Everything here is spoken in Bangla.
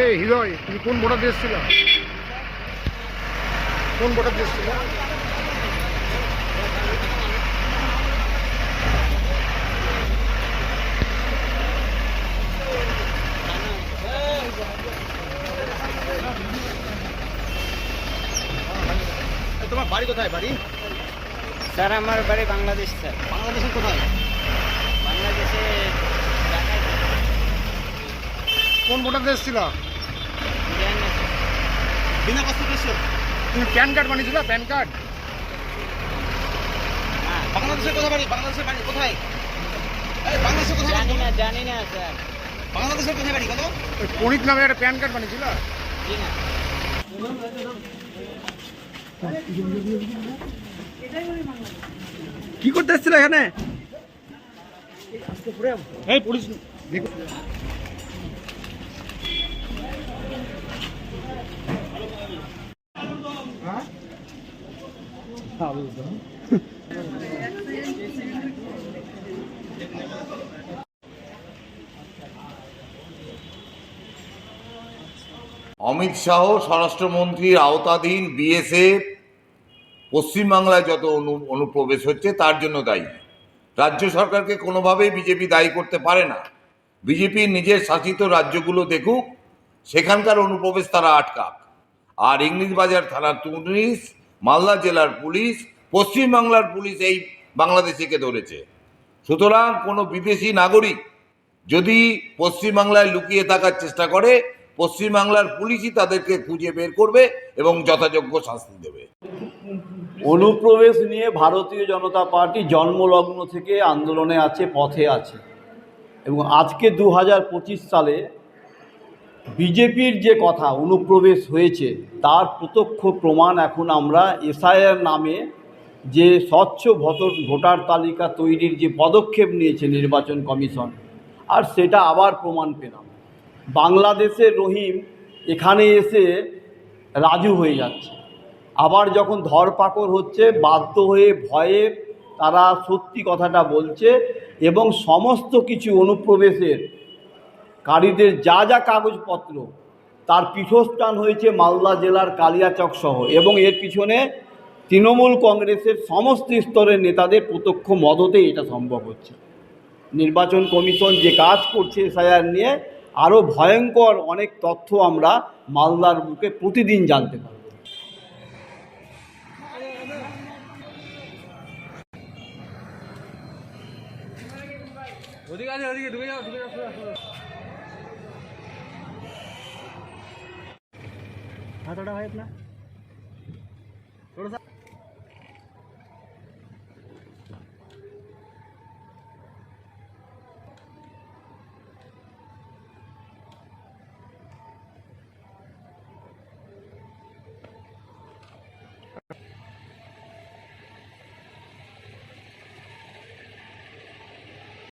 এই হৃদয় তুমি কোন ভোটার দিয়ে এসেছিল কোন ভোটার দিয়ে তোমার বাড়ি কোথায় বাড়ি? স্যার আমার বাড়ি বাংলাদেশ স্যার। বাংলাদেশের কোথায় বাংলাদেশে ঢাকায় কোন দিয়ে এসেছিল? বিনা পাসপোর্ট এসছো তুমি প্যান কার্ড বানিয়েছিল প্যান কার্ড? হ্যাঁ বাংলাদেশের কোথায় বাড়ি? বাংলাদেশের বাড়ি কোথায়? এই বাংলাদেশের কোথায় জানি না জানি না স্যার। বাংলাদেশের কোথায় বাড়ি? কত? পণিত নামে একটা প্যান কার্ড বানিয়েছিল? জি না। কি করতে এসেছিল এখানে? এই পুলিশ অমিত শাহ স্বরাষ্ট্রমন্ত্রীর আওতাধীন বিএসএফ পশ্চিমবাংলায় যত অনু, অনুপ্রবেশ হচ্ছে, তার জন্য দায়ী। রাজ্য সরকারকে কোনোভাবেই বিজেপি দায়ী করতে পারে না। বিজেপির নিজের শাসিত রাজ্যগুলো দেখুক, সেখানকার অনুপ্রবেশ তারা আটকাক। আর ইংলিশ বাজার থানার পুলিশ মালদা জেলার পুলিশ, পশ্চিমবাংলার পুলিশ এই বাংলাদেশিকে ধরেছে। সুতরাং কোনো বিদেশি নাগরিক যদি পশ্চিমবাংলায় লুকিয়ে থাকার চেষ্টা করে, পশ্চিমবাংলার পুলিশই তাদেরকে খুঁজে বের করবে এবং যথাযোগ্য শাস্তি দেবে। অনুপ্রবেশ নিয়ে ভারতীয় জনতা পার্টি জন্মলগ্ন থেকে আন্দোলনে আছে, পথে আছে। এবং আজকে দু হাজার পঁচিশ সালে বিজেপির যে কথা অনুপ্রবেশ হয়েছে, তার প্রত্যক্ষ প্রমাণ এখন আমরা এসআইআর নামে যে স্বচ্ছ ভোটার ভোটার তালিকা তৈরির যে পদক্ষেপ নিয়েছে নির্বাচন কমিশন, আর সেটা আবার প্রমাণ পেলাম। বাংলাদেশের রহিম এখানে এসে রাজু হয়ে যাচ্ছে। আবার যখন ধরপাকড় হচ্ছে, বাধ্য হয়ে ভয়ে তারা সত্যি কথাটা বলছে এবং সমস্ত কিছু অনুপ্রবেশের কারীদের যা যা কাগজপত্র, তার পীঠস্থান হয়েছে মালদা জেলার কালিয়াচক সহ এবং এর পিছনে তৃণমূল কংগ্রেসের সমস্ত স্তরের নেতাদের প্রত্যক্ষ মদতে এটা সম্ভব হচ্ছে। নির্বাচন কমিশন যে কাজ করছে এসআইআর নিয়ে, আরও ভয়ঙ্কর অনেক তথ্য আমরা মালদার বুকে প্রতিদিন জানতে পারি ওদিকে ওদিকে ঢুকে যাও ঢুকে যাও। हातोडा आहेत ना?